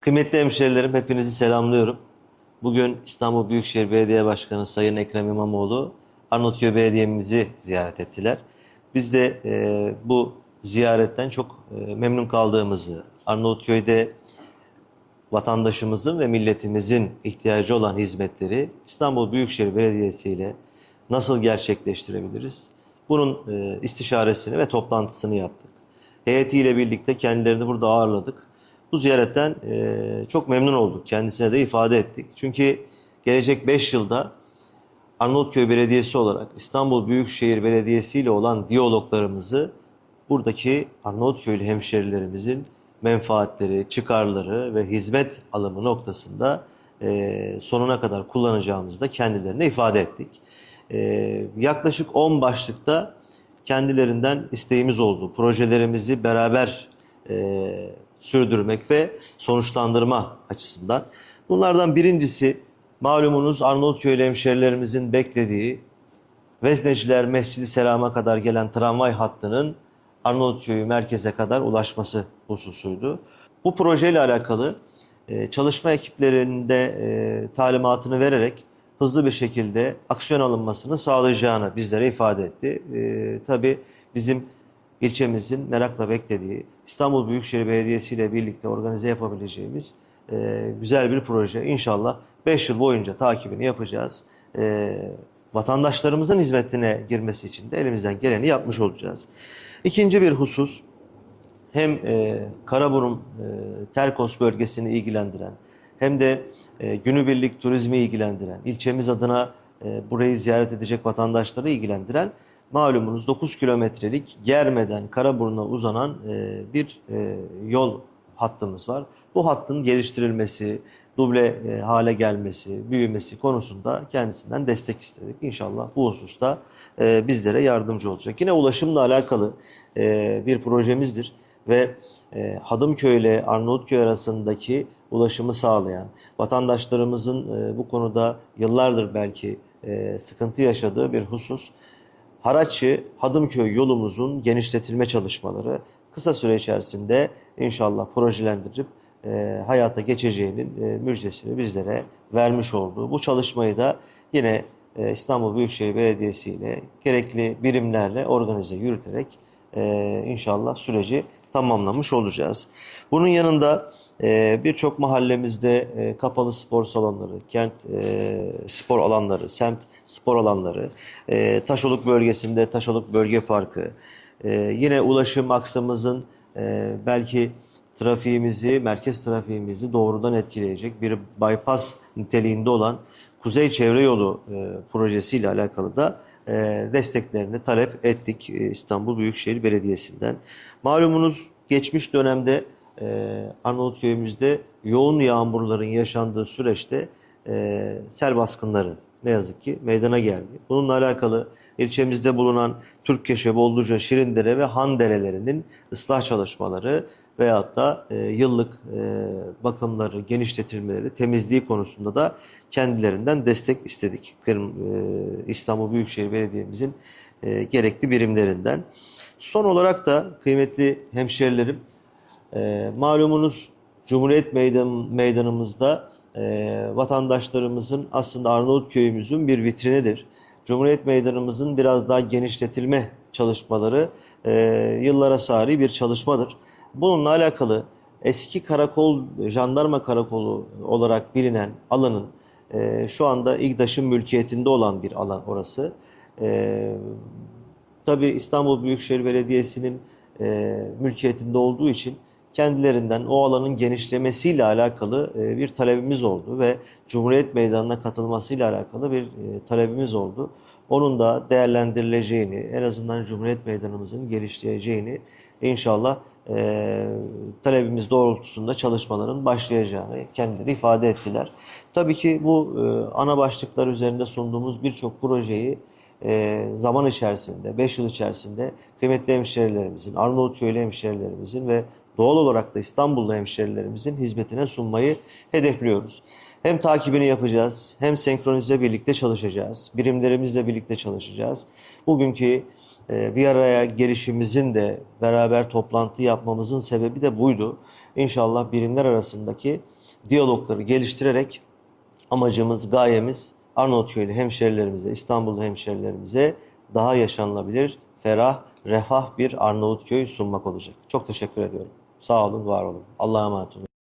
Kıymetli hemşehrilerim hepinizi selamlıyorum. Bugün İstanbul Büyükşehir Belediye Başkanı Sayın Ekrem İmamoğlu Arnavutköy Belediye'mizi ziyaret ettiler. Biz de e, bu ziyaretten çok e, memnun kaldığımızı, Arnavutköy'de vatandaşımızın ve milletimizin ihtiyacı olan hizmetleri İstanbul Büyükşehir Belediyesi ile nasıl gerçekleştirebiliriz? Bunun e, istişaresini ve toplantısını yaptık. Heyetiyle birlikte kendilerini burada ağırladık. Bu ziyaretten e, çok memnun olduk. Kendisine de ifade ettik. Çünkü gelecek 5 yılda Arnavutköy Belediyesi olarak İstanbul Büyükşehir Belediyesi ile olan diyaloglarımızı buradaki Arnavutköylü hemşerilerimizin menfaatleri, çıkarları ve hizmet alımı noktasında e, sonuna kadar kullanacağımızı da kendilerine ifade ettik. E, yaklaşık 10 başlıkta kendilerinden isteğimiz oldu. Projelerimizi beraber e, sürdürmek ve sonuçlandırma açısından. Bunlardan birincisi malumunuz Arnavutköylü hemşerilerimizin beklediği Vezneciler Mescidi Selam'a kadar gelen tramvay hattının Arnavutköy'ü merkeze kadar ulaşması hususuydu. Bu projeyle alakalı e, çalışma ekiplerinde e, talimatını vererek hızlı bir şekilde aksiyon alınmasını sağlayacağını bizlere ifade etti. E, tabii bizim ilçemizin merakla beklediği İstanbul Büyükşehir Belediyesi ile birlikte organize yapabileceğimiz e, güzel bir proje. İnşallah 5 yıl boyunca takibini yapacağız. E, vatandaşlarımızın hizmetine girmesi için de elimizden geleni yapmış olacağız. İkinci bir husus hem e, Karaburun e, Terkos bölgesini ilgilendiren hem de e, günübirlik turizmi ilgilendiren, ilçemiz adına e, burayı ziyaret edecek vatandaşları ilgilendiren malumunuz 9 kilometrelik Germe'den Karaburun'a uzanan e, bir e, yol hattımız var. Bu hattın geliştirilmesi, duble e, hale gelmesi, büyümesi konusunda kendisinden destek istedik. İnşallah bu hususta bizlere yardımcı olacak. Yine ulaşımla alakalı bir projemizdir ve Hadımköy ile Arnavutköy arasındaki ulaşımı sağlayan, vatandaşlarımızın bu konuda yıllardır belki sıkıntı yaşadığı bir husus. Haraçı Hadımköy yolumuzun genişletilme çalışmaları kısa süre içerisinde inşallah projelendirip e, hayata geçeceğinin e, müjdesini bizlere vermiş olduğu bu çalışmayı da yine e, İstanbul Büyükşehir Belediyesi ile gerekli birimlerle organize yürüterek e, inşallah süreci tamamlamış olacağız. Bunun yanında e, birçok mahallemizde e, kapalı spor salonları, kent e, spor alanları, semt spor alanları, Taşoluk bölgesinde Taşoluk Bölge Parkı, yine ulaşım aksamızın e, belki trafiğimizi, merkez trafiğimizi doğrudan etkileyecek bir bypass niteliğinde olan Kuzey Çevre Yolu e, projesiyle alakalı da desteklerini talep ettik e, İstanbul Büyükşehir Belediyesi'nden. Malumunuz geçmiş dönemde e, Arnavutköy'ümüzde yoğun yağmurların yaşandığı süreçte e, sel baskınları ne yazık ki meydana geldi. Bununla alakalı ilçemizde bulunan Türkkeşe, Bolluca, Şirindere ve Han derelerinin ıslah çalışmaları veyahut da e, yıllık e, bakımları, genişletilmeleri, temizliği konusunda da kendilerinden destek istedik. Kırım, e, İstanbul Büyükşehir Belediye'mizin e, gerekli birimlerinden. Son olarak da kıymetli hemşerilerim, e, malumunuz Cumhuriyet Meydan, Meydanımızda e, vatandaşlarımızın aslında Arnavutköy'ümüzün bir vitrinidir. Cumhuriyet Meydanımızın biraz daha genişletilme çalışmaları e, yıllara sari bir çalışmadır. Bununla alakalı eski karakol, jandarma karakolu olarak bilinen alanın e, şu anda İGDAŞ'ın mülkiyetinde olan bir alan orası. E, tabii İstanbul Büyükşehir Belediyesi'nin e, mülkiyetinde olduğu için kendilerinden o alanın genişlemesiyle alakalı e, bir talebimiz oldu ve Cumhuriyet Meydanı'na katılmasıyla alakalı bir e, talebimiz oldu. Onun da değerlendirileceğini, en azından Cumhuriyet Meydanımızın geliştireceğini inşallah e, talebimiz doğrultusunda çalışmaların başlayacağını kendileri ifade ettiler. Tabii ki bu e, ana başlıklar üzerinde sunduğumuz birçok projeyi e, zaman içerisinde, 5 yıl içerisinde kıymetli hemşerilerimizin, Arnavutköy'lü hemşerilerimizin ve doğal olarak da İstanbul'da hemşerilerimizin hizmetine sunmayı hedefliyoruz. Hem takibini yapacağız, hem senkronize birlikte çalışacağız. Birimlerimizle birlikte çalışacağız. Bugünkü bir araya gelişimizin de beraber toplantı yapmamızın sebebi de buydu. İnşallah birimler arasındaki diyalogları geliştirerek amacımız, gayemiz Arnavutköylü hemşerilerimize, İstanbullu hemşerilerimize daha yaşanılabilir, ferah, refah bir Arnavutköy sunmak olacak. Çok teşekkür ediyorum. Sağ olun, var olun. Allah'a emanet olun.